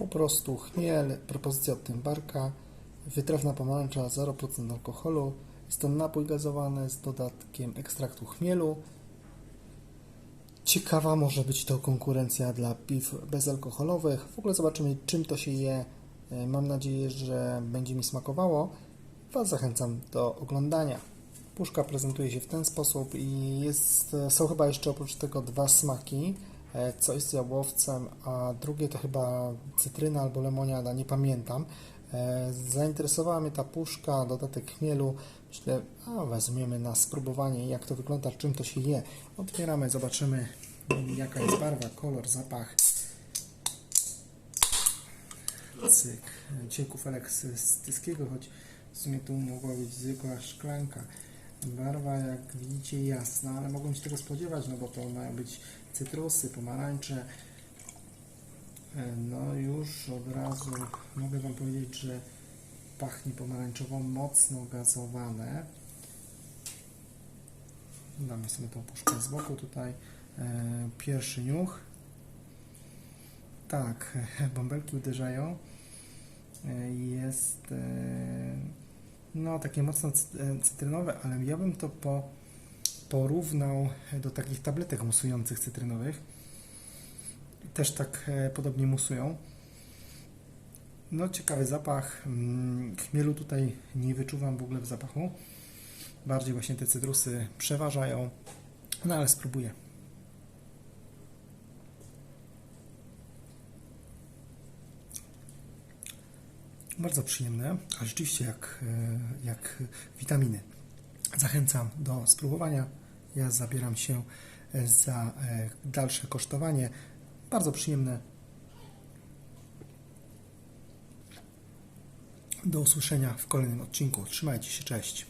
Po prostu chmiel, propozycja od Tymbarka, wytrawna pomarańcza 0% alkoholu. Jest to napój gazowany z dodatkiem ekstraktu chmielu. Ciekawa może być to konkurencja dla piw bezalkoholowych. W ogóle zobaczymy, czym to się je. Mam nadzieję, że będzie mi smakowało. Was zachęcam do oglądania. Puszka prezentuje się w ten sposób i jest, są chyba jeszcze oprócz tego dwa smaki. E, Coś z jabłowcem, a drugie to chyba cytryna albo lemoniada, nie pamiętam. E, Zainteresowała mnie ta puszka, dodatek chmielu. Myślę, a weźmiemy na spróbowanie, jak to wygląda, czym to się je. Otwieramy, zobaczymy, jaka jest barwa, kolor, zapach. Cyk. Dzisiaj kufelek z z tyskiego, choć w sumie tu mogła być zwykła szklanka. Barwa, jak widzicie, jasna, ale mogłem się tego spodziewać, no bo to mają być cytrusy, pomarańcze. E, No już od razu mogę Wam powiedzieć, że pachnie pomarańczowo, mocno gazowane. Damy sobie tą puszkę z boku tutaj. E, Pierwszy niuch. Tak, bąbelki uderzają. E, Jest no takie mocno e, cytrynowe, ale ja bym to po, porównał do takich tabletek musujących cytrynowych. Też tak e, podobnie musują. No ciekawy zapach. Mm, Chmielu tutaj nie wyczuwam w ogóle w zapachu. Bardziej właśnie te cytrusy przeważają. No ale spróbuję. Bardzo przyjemne, a rzeczywiście jak, e, jak witaminy. Zachęcam do spróbowania. Ja zabieram się e, za e, dalsze kosztowanie. Bardzo przyjemne. Do usłyszenia w kolejnym odcinku. Trzymajcie się, cześć.